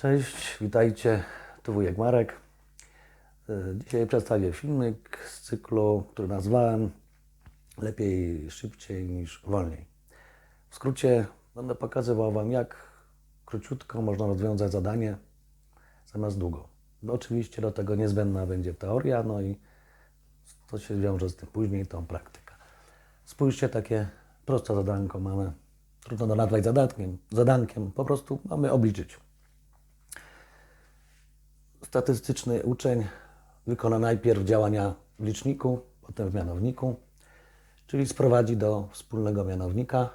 Cześć, witajcie. Tu wujek Marek. Y, Dzisiaj przedstawię filmik z cyklu, który nazwałem Lepiej szybciej niż wolniej. W skrócie będę pokazywał Wam, jak króciutko można rozwiązać zadanie zamiast długo. No, oczywiście do tego niezbędna będzie teoria, no i to się wiąże z tym później, tą praktyka. Spójrzcie, takie proste zadanko mamy. Trudno to nazwać zadankiem, zadankiem, po prostu mamy obliczyć statystyczny uczeń wykona najpierw działania w liczniku, potem w mianowniku, czyli sprowadzi do wspólnego mianownika.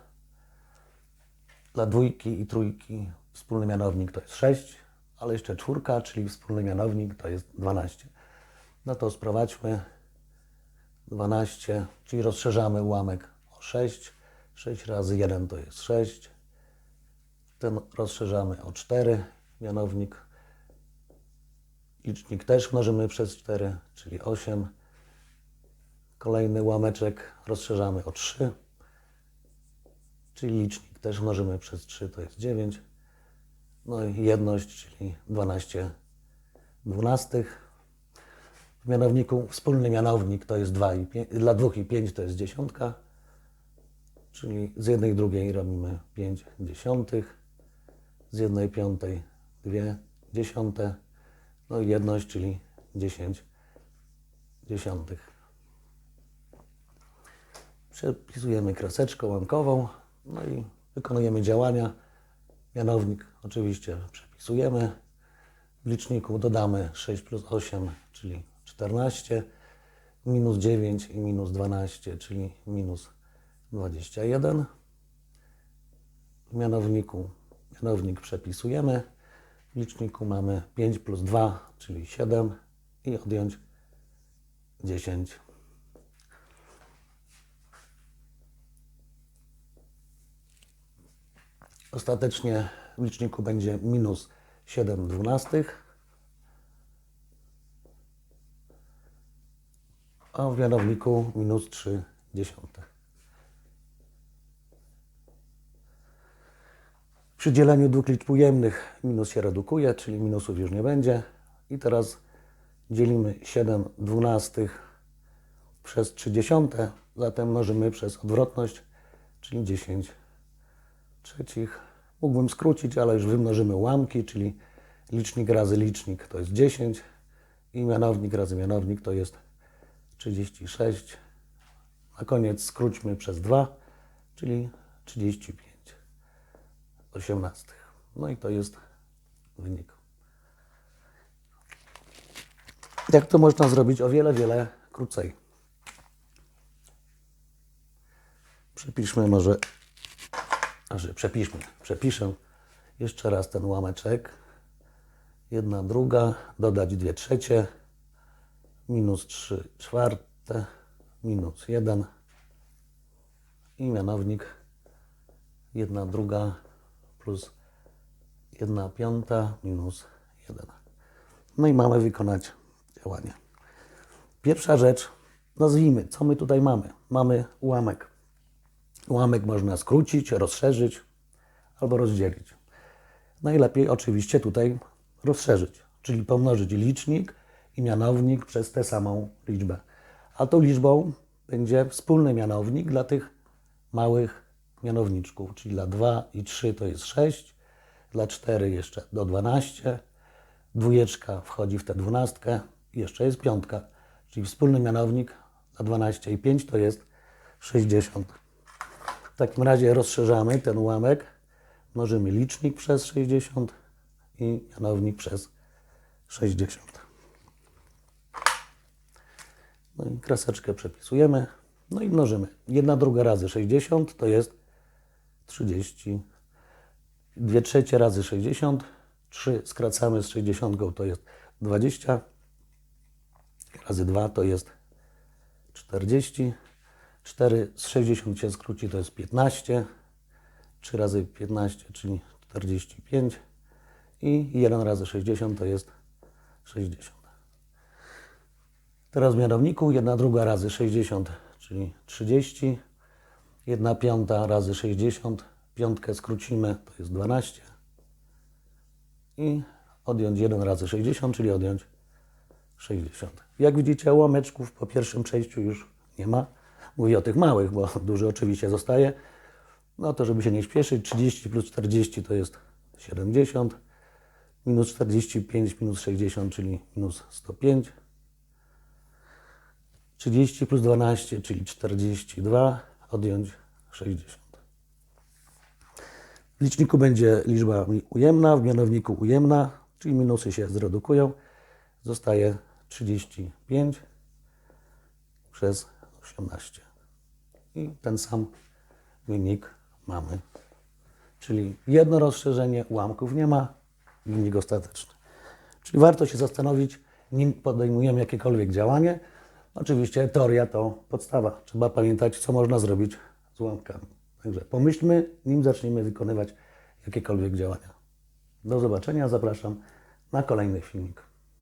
Dla dwójki i trójki wspólny mianownik to jest 6, ale jeszcze czwórka, czyli wspólny mianownik to jest 12. No to sprowadźmy 12, czyli rozszerzamy ułamek o 6. 6 razy 1 to jest 6. Ten rozszerzamy o 4, mianownik Licznik też mnożymy przez 4, czyli 8. Kolejny łameczek rozszerzamy o 3, czyli licznik też mnożymy przez 3, to jest 9. No i jedność, czyli 12 dwunastych. W mianowniku wspólny mianownik to jest 2 i 5, dla 2 i 5 to jest dziesiątka, czyli z jednej drugiej robimy 5 dziesiątych, z jednej piątej 2 dziesiąte, no i jedność, czyli 10 dziesiątych. Przepisujemy kreseczką łamkową, no i wykonujemy działania. Mianownik oczywiście przepisujemy. W liczniku dodamy 6 plus 8, czyli 14, minus 9 i minus 12, czyli minus 21. W mianowniku mianownik przepisujemy. W liczniku mamy 5 plus 2, czyli 7 i odjąć 10. Ostatecznie w liczniku będzie minus 7 dwunastych, a w mianowniku minus 3 dziesiąte. Przy dzieleniu dwóch liczb ujemnych minus się redukuje, czyli minusów już nie będzie. I teraz dzielimy 7 dwunastych przez 3 dziesiąte, zatem mnożymy przez odwrotność, czyli 10 trzecich. Mógłbym skrócić, ale już wymnożymy ułamki, czyli licznik razy licznik to jest 10 i mianownik razy mianownik to jest 36. Na koniec skróćmy przez 2, czyli 35 osiemnastych. No i to jest wynik. Jak to można zrobić o wiele, wiele krócej? Przepiszmy może, znaczy przepiszmy, przepiszę jeszcze raz ten ułameczek. Jedna druga, dodać dwie trzecie, minus trzy czwarte, minus jeden i mianownik jedna druga plus 1 piąta minus 1. No i mamy wykonać działanie. Pierwsza rzecz, nazwijmy, co my tutaj mamy. Mamy ułamek. Ułamek można skrócić, rozszerzyć albo rozdzielić. Najlepiej oczywiście tutaj rozszerzyć, czyli pomnożyć licznik i mianownik przez tę samą liczbę. A tą liczbą będzie wspólny mianownik dla tych małych mianowniczków, czyli dla 2 i 3 to jest 6, dla 4 jeszcze do 12, dwójeczka wchodzi w tę dwunastkę jeszcze jest piątka, czyli wspólny mianownik dla 12 i 5 to jest 60. W takim razie rozszerzamy ten ułamek, mnożymy licznik przez 60 i mianownik przez 60. No i kreseczkę przepisujemy. No i mnożymy. 1 druga razy 60 to jest 30. 2 trzecie razy 60. 3 skracamy z 60 to jest 20. Razy 2 to jest 40. 4 z 60 się skróci to jest 15. 3 razy 15, czyli 45. I 1 razy 60 to jest 60. Teraz w mianowniku 1 druga razy 60, czyli 30. 1 piąta razy 60, piątkę skrócimy, to jest 12. I odjąć 1 razy 60, czyli odjąć 60. Jak widzicie, łomeczków po pierwszym przejściu już nie ma. Mówię o tych małych, bo duży oczywiście zostaje. No to żeby się nie śpieszyć, 30 plus 40 to jest 70. Minus 45 minus 60, czyli minus 105. 30 plus 12, czyli 42, odjąć 60. W liczniku będzie liczba ujemna, w mianowniku ujemna, czyli minusy się zredukują. Zostaje 35 przez 18. I ten sam wynik mamy. Czyli jedno rozszerzenie, ułamków nie ma, wynik ostateczny. Czyli warto się zastanowić, nim podejmujemy jakiekolwiek działanie. Oczywiście teoria to podstawa. Trzeba pamiętać, co można zrobić z ułamkami. Także pomyślmy, nim zaczniemy wykonywać jakiekolwiek działania. Do zobaczenia, zapraszam na kolejny filmik.